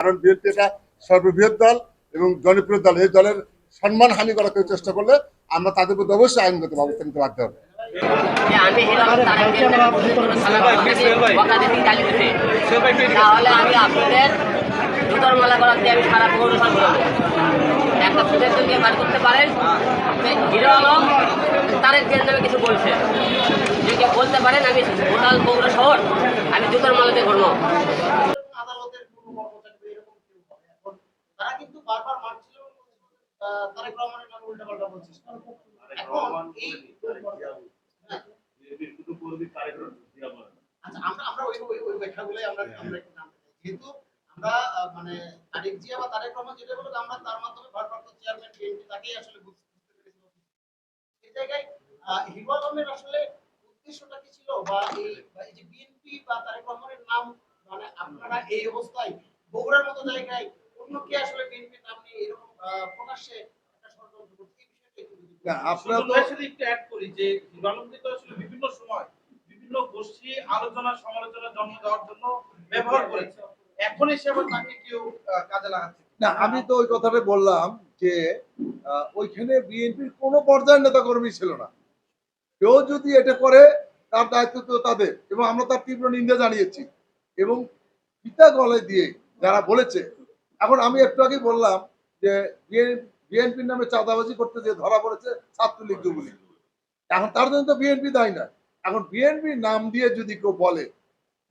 কারণ বিএনপি এটা সর্ববৃহৎ দল এবং জনপ্রিয় দল এই দলের সম্মান হানি করার কেউ চেষ্টা করলে আমরা তাদের প্রতি অবশ্যই আইনগত ব্যবস্থা নিতে বাধ্য হবে তাহলে আমি আপনাদের জুতোর মালা করার দিয়ে আমি সারা পৌরসভা ঘুরাবো একটা সুদের দিয়ে বার করতে পারেন যে হিরো আলম তারেক জেল কিছু বলছে যদি বলতে পারেন আমি গোটাল পৌর শহর আমি জুতোর মালা দিয়ে ঘুরবো আদালতের কোনো কর্মচারী এরকম কেউ হবে এখন তারা কিন্তু বারবার মারছিল আহ, তারেক রহমানের নামে উল্টাপাল্টা বলছিস। এখন এই আচ্ছা আমরা আমরা ওই ওই ওই ব্যাখ্যাগুলোই আমরা আমরা একটু জানতে চাই। যেহেতু আমরা মানে তারেক জিয়া বা তারেক রহমান যেটা বলে আমরা তার মাধ্যমে ভারপ্রাপ্ত চেয়ারম্যান বিএনপি তাকেই আসলে বুঝতে বুঝতে পেরেছি এই জায়গায় আহ, আলমের আসলে উদ্দেশ্যটা কি ছিল? বা এই যে বিএনপি বা তারেক রহমানের নাম মানে আপনারা এই অবস্থায় বগুড়ার মতো জায়গায় অন্য কে আসলে বিএনপির নাম নিয়ে এরকম প্রকাশ্যে একটা ষড়যন্ত্র করছে। এই বিষয়টা একটু যদি না, আপনারা তো সাথে একটু অ্যাড করি যে হিরোআলমকে তো আসলে বিভিন্ন সময় বিভিন্ন গোষ্ঠী আলোচনা সমালোচনা জন্ম দেওয়ার জন্য ব্যবহার করেছে। এখন এসে আবার তাকে কেউ কাজে লাগাচ্ছে। না আমি তো ওই কথাটা বললাম যে ওইখানে বিএনপির কোনো পর্যায়ের নেতা কর্মী ছিল না। কেউ যদি এটা করে তার দায়িত্ব তো তাদের। এবং আমরা তার তীব্র নিন্দা জানিয়েছি। এবং পিতা গলায় দিয়ে যারা বলেছে এখন আমি একটু আগে বললাম যে বিএনপির নামে চাঁদাবাজি করতে যে ধরা পড়েছে ছাত্রলীগ যুবলীগ। এখন তার জন্য তো বিএনপি দায়ী না। এখন বিএনপির নাম দিয়ে যদি কেউ বলে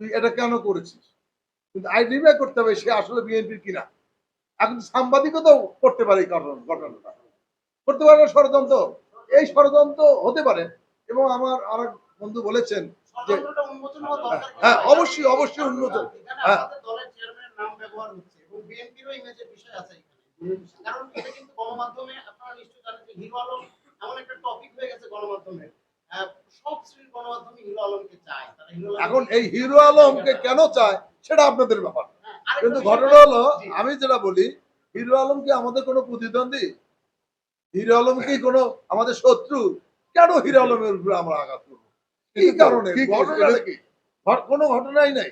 তুই এটা কেন করেছিস? কিন্তু আইডেন্টিফাই করতে হবে সে আসলে বিএনপির কিনা। এখন সাংবাদিকতাও করতে পারে এই ঘটনাটা। করতে পারে না ষড়যন্ত্র। এই ষড়যন্ত্র হতে পারে। এবং আমার আর বন্ধু বলেছেন যে দরকার হ্যাঁ, অবশ্যই, অবশ্যই উন্নত হ্যাঁ। দলের চেয়ারম্যানের নাম ব্যবহার হচ্ছে। এবং বিএনপিরও ইমেজের বিষয় আছে এখানে। কারণ এটা কিন্তু গণমাধ্যমে আপনারা নিশ্চয়ই জানেন যে হিরো আলম এমন একটা টপিক হয়ে গেছে গণমাধ্যমে। সব শ্রেণির গণমাধ্যমে হিরো আলমকে চায় তারা হিরো আলমকে- এখন এই হিরো আলমকে কেন চায় সেটা আপনাদের ব্যাপার। হ্যাঁ, কিন্তু ঘটনা হলো আমি যেটা বলি হিরো আলম কি আমাদের কোনো প্রতিদ্বন্দ্বী? হিরো আলম কি কোনো আমাদের শত্রু? কেন হিরো আলমের উপরে আমরা আঘাত করব? কি কারণে? কোনো ঘটনাই নাই।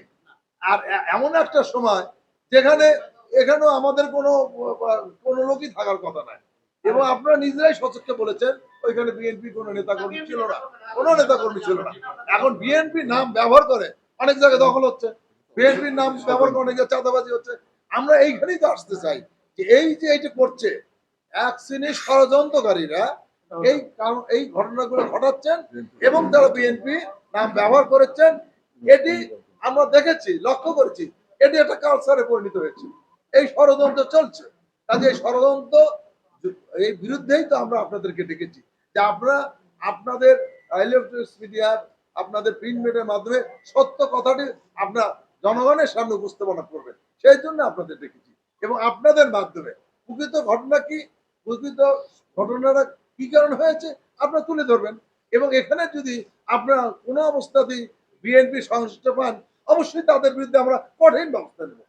আর এমন একটা সময় যেখানে এখানেও আমাদের কোনো কোনো লোকই থাকার কথা নাই। এবং আপনারা নিজেরাই সচক্ষে বলেছেন, ওইখানে বিএনপি কোনো নেতা কর্মী ছিল না। কোনো নেতা কর্মী ছিল না। এখন বিএনপি নাম ব্যবহার করে অনেক জায়গায় দখল হচ্ছে। বিএনপির নাম ব্যবহার করে অনেক চাঁদাবাজি হচ্ছে। আমরা এইখানেই তো আসতে চাই যে এই যে এইটা করছে, এক শ্রেণির ষড়যন্ত্রকারীরা এই কারণ, এই ঘটনাগুলো ঘটাচ্ছেন এবং যারা বিএনপি নাম ব্যবহার করেছেন, এটি আমরা দেখেছি, লক্ষ্য করেছি, এটি একটা কালচারে পরিণত হয়েছে। এই ষড়যন্ত্র চলছে। কাজে এই ষড়যন্ত্র এই বিরুদ্ধেই তো আমরা আপনাদেরকে ডেকেছি। যে আপনারা আপনাদের ইলেকট্রনিক্স মিডিয়ার আপনাদের প্রিন্ট মিডিয়ার মাধ্যমে সত্য কথাটি আপনার জনগণের সামনে উপস্থাপনা করবেন। সেই জন্য আপনাদের ডেকেছি। এবং আপনাদের মাধ্যমে প্রকৃত ঘটনা কি, প্রকৃত ঘটনাটা কি কারণে হয়েছে, আপনারা তুলে ধরবেন। এবং এখানে যদি আপনারা কোনো অবস্থাতেই বিএনপি সংশ্লিষ্ট পান, অবশ্যই তাদের বিরুদ্ধে আমরা কঠিন ব্যবস্থা নেব।